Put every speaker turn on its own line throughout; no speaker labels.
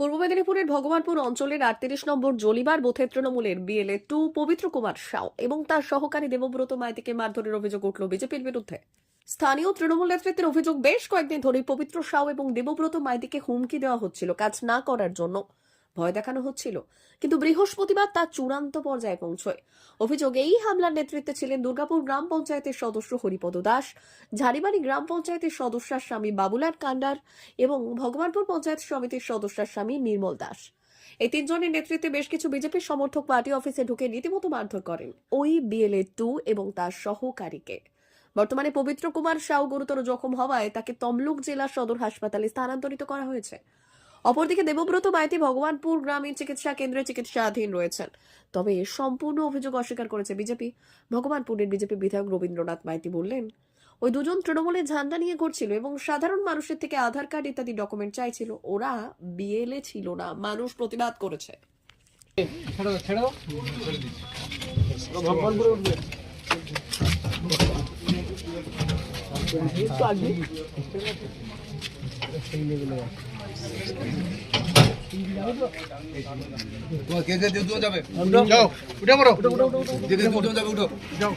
পূর্ব মেদিনীপুরের ভগবানপুর অঞ্চলের আটত্রিশ নম্বর জলিবার বোথের তৃণমূলের বিএলএ টু পবিত্র কুমার সাউ এবং তার সহকারী দেবব্রত মাইতিকে মারধরের অভিযোগ উঠল বিজেপির বিরুদ্ধে। স্থানীয় তৃণমূল নেতৃত্বের অভিযোগ, বেশ কয়েকদিন ধরেই পবিত্র সাউ এবং দেবব্রত মাইতিকে হুমকি দেওয়া হচ্ছিল। কাজ না করার জন্য ভয় দেখানো হচ্ছিল, কিন্তু বৃহস্পতিবার তা চূড়ান্ত পর্যায়ে পৌঁছয়। অভিযোগ এই হামলার নেতৃত্বে ছিলেন দুর্গাপুর গ্রাম পঞ্চায়েতের সদস্য হরিপদ দাস, ঝাড়িবাড়ি গ্রাম পঞ্চায়েতের সদস্যার স্বামী বাবুলাল কান্ডার এবং ভগবানপুর পঞ্চায়েত সমিতির সদস্যার স্বামী নির্মল দাস। এই তিনজনের নেতৃত্বে বেশ কিছু বিজেপির সমর্থক পার্টি অফিসে ঢুকে রীতিমতো মারধর করেন ওই বিএলএ টু এবং তার সহকারীকে। বর্তমানে পবিত্র কুমার সাউ গুরুতর জখম হওয়ায় তাকে তমলুক জেলা সদর হাসপাতালে স্থানান্তরিত করা হয়েছে। অপরদিকে দেবব্রত মাইতি ভগবানপুর গ্রামীণ চিকিৎসা কেন্দ্রে চিকিৎসাধীন রয়েছেন। তবে সম্পূর্ণ অভিযোগ অস্বীকার করেছে বিজেপি। ভগবানপুরের বিজেপি বিধায়ক রবীন্দ্রনাথ মাইতি বললেন ওই দুজন তৃণমূলের ঝান্ডা নিয়ে ঘুরছিল এবং সাধারণ মানুষের থেকে আধার কার্ড ইত্যাদি ডকুমেন্ট চাইছিল। ওরা বিএলএ ছিল না মানুষ প্রতিবাদ করেছে।
ছেড়ে
যাবে
যাও, উঠে পড়ো।
কে কে দুটো যাবে উঠো
যাও।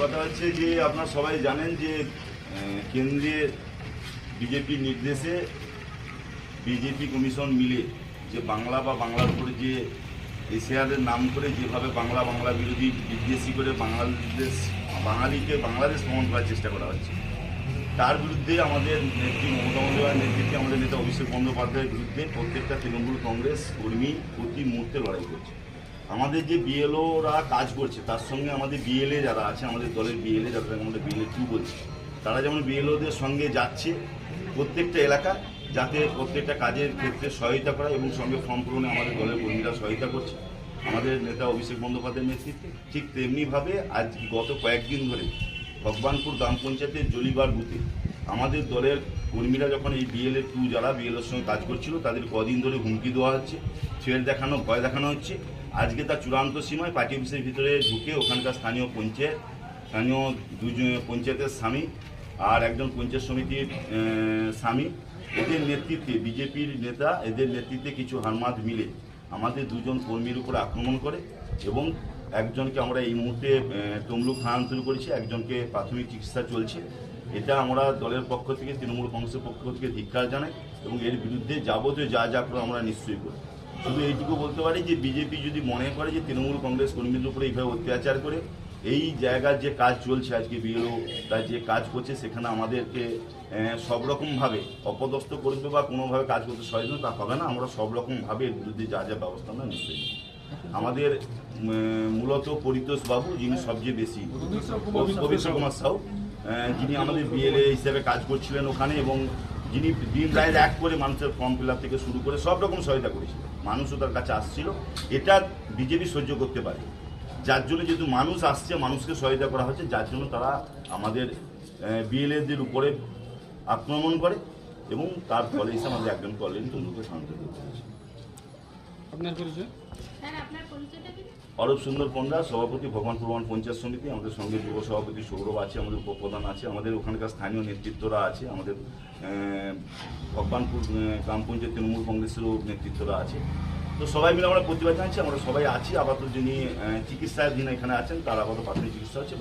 কথা হচ্ছে যে আপনারা সবাই জানেন যে কেন্দ্রের বিজেপির নির্দেশে বিজেপি কমিশন মিলে যে বাংলা বা বাংলার উপরে যে এশিয়াদের নাম করে যেভাবে বাংলা বাংলা বিরোধী বিদ্বেষী করে বাংলাদেশ, বাঙালিকে বাংলাদেশ ভ্রমণ করার চেষ্টা করা হচ্ছে। তার বিরুদ্ধে আমাদের নেত্রী মমতা বন্দ্যোপাধ্যায়ের নেতৃত্বে আমাদের নেতা অভিষেক বন্দ্যোপাধ্যায়ের বিরুদ্ধে প্রত্যেকটা তৃণমূল কংগ্রেস কর্মী প্রতি মুহূর্তে লড়াই করছে। আমাদের যে বিএলওরা কাজ করছে, তার সঙ্গে আমাদের বিএলএ যারা আছে, আমাদের দলের বিএলএ যারা আমাদের বিএলএ টু বলছে তারা যেমন বিএলওদের সঙ্গে যাচ্ছে, প্রত্যেকটা এলাকা যাতে প্রত্যেকটা কাজের ক্ষেত্রে সহায়তা করা এবং সঙ্গে ফর্ম পূরণে আমাদের দলের কর্মীরা সহায়তা করছে। আমাদের নেতা অভিষেক বন্দ্যোপাধ্যায়ের নেতৃত্বে ঠিক তেমনিভাবে আজ গত কয়েকদিন ধরে ভগবানপুর গ্রাম পঞ্চায়েতের জলিবার বুথে আমাদের দলের কর্মীরা যখন এই বিএলএ টু যারা বিএলএর সঙ্গে কাজ করছিল, তাদের কদিন ধরে হুমকি দেওয়া হচ্ছে ছেড় দেখানো, ভয় দেখানো হচ্ছে। আজকে তার চূড়ান্ত সীমায় পার্টি অফিসের ভিতরে ঢুকে ওখানকার স্থানীয় পঞ্চায়েত স্থানীয় দুজন পঞ্চায়েতের স্বামী আর একজন পঞ্চায়েত সমিতির স্বামী। এদের নেতৃত্বে বিজেপির নেতা, এদের নেতৃত্বে কিছু হারমাদ মিলে আমাদের দুজন কর্মীর উপর আক্রমণ করে এবং একজনকে আমরা এই মুহূর্তে তমলুক স্থানান্তর করেছি, একজনকে প্রাথমিক চিকিৎসা চলছে। এটা আমরা দলের পক্ষ থেকে, তৃণমূল কংগ্রেসের পক্ষ থেকে ধিক্কার জানাই এবং এর বিরুদ্ধে যাবতীয় যা যা করে আমরা নিশ্চয়ই করি শুধু এইটুকু বলতে পারি যে বিজেপি যদি মনে করে যে তৃণমূল কংগ্রেস কর্মীদের উপরে এইভাবে অত্যাচার করে এই জায়গার যে কাজ চলছে আজকে বিএলও তার যে কাজ করছে সেখানে আমাদেরকে সব রকমভাবে অপদস্থ করবে বা কোনোভাবে কাজ করতে সহযোগিতা তা হবে না। আমরা সব রকমভাবে এর বিরুদ্ধে যা যা ব্যবস্থা আমরা নিশ্চয়ই আমাদের মূলত পরিতোষ বাবু, যিনি সবচেয়ে বেশি পবিত্র কুমার সাউ যিনি আমাদের বিএলএ হিসেবে কাজ করছিলেন ওখানে এবং যিনি দিন রায়ের এক করে মানুষের ফর্ম ফিল থেকে শুরু করে সব রকম সহায়তা করেছিলেন। মানুষও তার কাছে আসছিল। এটা বিজেপি সহ্য করতে পারে যার জন্য যেহেতু মানুষ আসছে মানুষকে সহায়তা করা হচ্ছে যার জন্য তারা আমাদের বিএলএদের উপরে আক্রমণ করে এবং তার ফলে এসে আমাদের একজন কলেন তন্দুকে শান্ত করতে।
আপনার পরিচয়?
অরূপ সুন্দর পণ্ডা সভাপতি ভগবান প্রমাণ পঞ্চায়েত সমিতি আমাদের সঙ্গে যুব সভাপতি সৌরভ আছে আমাদের উপপ্রধান আছে আমাদের ওখানকার স্থানীয় নেতৃত্বরা আছে আমাদের ভগবানপুর গ্রাম পঞ্চায়েত তৃণমূল কংগ্রেসেরও নেতৃত্বরা আছে। তো সবাই মিলে আমরা প্রতিবাদ জানাচ্ছি, আমরা সবাই আছি। আপাতত যিনি চিকিৎসাধীন এখানে আছেন, তার আপাতত প্রাথমিক চিকিৎসা হচ্ছে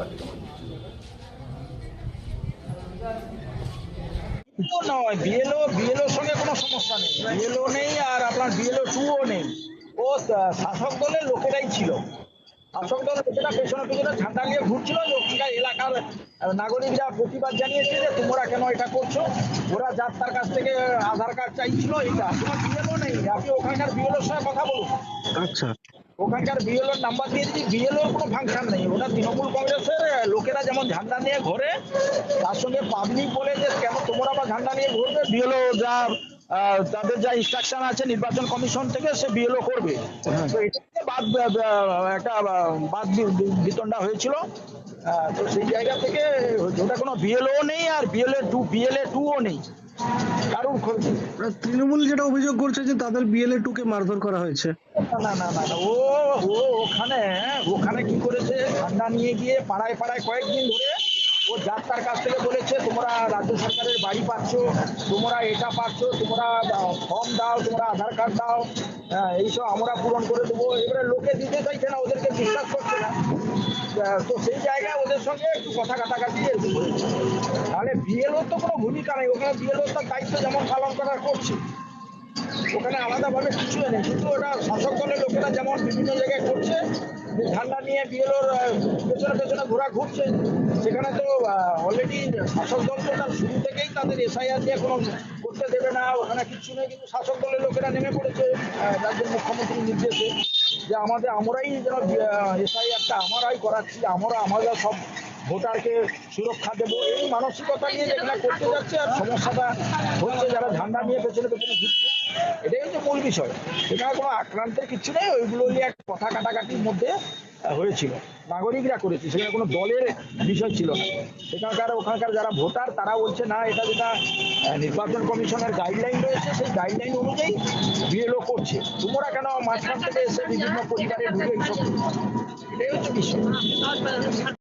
বিএলওর সঙ্গে কোনো সমস্যা নেই। নেই আর আপনার বিএলও নেই। ও শাসক দলের লোকেরাই ছিল। শাসক দলের লোকেরা পেছনে নিয়ে ঘুরছিল এলাকার নাগরিকরা প্রতিবাদ জানিয়েছে যে তোমরা কেন এটা করছ? ওরা যার তার কাছ থেকে, আধার কার্ড চাইছিল এটা তোমার বিএলও নেই। আপনি ওখানকার বিএলওর সঙ্গে কথা বলুন।
আচ্ছা।
ওখানকার বিএলওর নাম্বার দিয়ে দিচ্ছি বিএলওর কোনো ফাংশন নেই ওটা তৃণমূল কংগ্রেসের লোকেরা যেমন ঝান্ডা নিয়ে ঘোরে তার সঙ্গে পাবলিক বলে যে কেন তোমরা আবার ঝান্ডা নিয়ে ঘুরবে? বিএলও যা তাদের যা ইনস্ট্রাকশন আছে নির্বাচন কমিশন থেকে সে বিএলও করবে। তো এটা বাদ একটা বাদ বিতণ্ডা হয়েছিল। তো সেই জায়গা থেকে ওটা কোনো বিএলও নেই আর বিএলএ টু বিএলএ টুও নেই। কারণ ক্ষতি
তৃণমূল যেটা অভিযোগ করছে যে তাদের বিএলএ টু কে মারধর করা হয়েছে।
না না না ও ও ওখানে ওখানে কি করেছে? ঠান্ডা নিয়ে গিয়ে পাড়ায় পাড়ায় কয়েকদিন ধরে ও যাত্রার কাছ থেকে বলেছে তোমরা রাজ্য সরকারের বাড়ি পাচ্ছ তোমরা এটা পাচ্ছ তোমরা ফর্ম দাও তোমরা আধার কার্ড দাও হ্যাঁ, এইসব আমরা পূরণ করে দেবো। এবারে লোকে দিতে চাইছে না ওদেরকে বিশ্বাস করছে না আহ, তো সেই জায়গায় ওদের সঙ্গে একটু কথা কাটাকাটি তাহলে বিএলওর তো কোনো ভূমিকা নেই। ওখানে বিএলওর তার দায়িত্ব যেমন পালন করার করছে, ওখানে আলাদাভাবে কিছু নেই। কিন্তু ওটা শাসক দলের লোকেরা যেমন বিভিন্ন জায়গায় করছে, যে ঝান্ডা নিয়ে বিএলওর পেছনে পেছনে ঘোরা ঘুরছে, সেখানে তো অলরেডি শাসক দল তো তার শুরু থেকেই তাদের এসআইআর দিয়ে কোনো করতে দেবে না, ওখানে কিচ্ছু নেই। কিন্তু শাসক দলের লোকেরা নেমে পড়েছে রাজ্যের মুখ্যমন্ত্রীর নির্দেশে। যে আমাদের, আমরাই যেন এসআইআরটা আমরাই করাচ্ছি, আমরা আমাদের সব ভোটারকে সুরক্ষা দেবো। এই মানসিকতা নিয়ে যেখানে করতে যাচ্ছে আর সমস্যাটা হচ্ছে, যারা ঝান্ডা নিয়ে পেছনে পেছনে ঘুরছে, এটাই হচ্ছে মূল বিষয়। এখানে কোনো আক্রান্তের কিছু নেই, ওইগুলো নিয়ে এক কথা কাটাকাটির মধ্যে হয়েছিল। নাগরিকরা করেছে, সেখানে কোনো দলের বিষয় ছিল না। সেখানকার, ওখানকার যারা ভোটার, তারা বলছে, না, এটা যেটা নির্বাচন কমিশনের গাইডলাইন রয়েছে, সেই গাইডলাইন অনুযায়ী বিএলও করছে। তোমরা কেন মাঝখান থেকে এসে বিভিন্ন পরিবারে ঢুকে এইসব এটাই হচ্ছে বিষয়।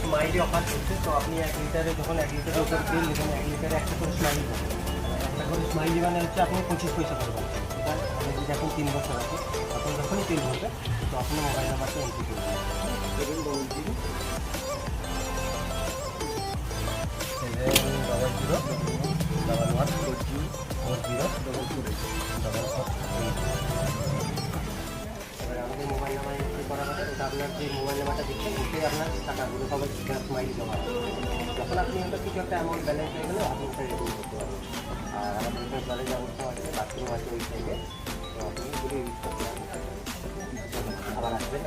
smiley offer করছে, তো আপনি এক লিটারে যখন এক লিটারের উপর তেল এক লিটারে একটা করে স্মাইলি একটা করে স্মাইলি মানে হচ্ছে আপনি পঁচিশ পয়সা পাবেন এটা আপনি যদি এখন তিন বছর আছে তখন যখনই তিন ভরবে তো আপনি মোবাইল নাম্বারটা এন্ট্রি করবেন সেভেন ডবল জিরো আপনার যে মোবাইল নাম্বারটা দিচ্ছেন ওটাই আপনার টাকাগুলো সবাই গ্যাস মাইল জমা যখন আপনি ওটা কিছু একটা অ্যামাউন্ট ব্যালেন্স হয়ে গেলে, আপনি ওটা রিডিম করতে আর আমাদের এটার ব্যালেন্স অবস্থা আছে বাথরুম আছে ওই সাইডে তো আপনি ইউজ করতে পারবেন। আবার আসবেন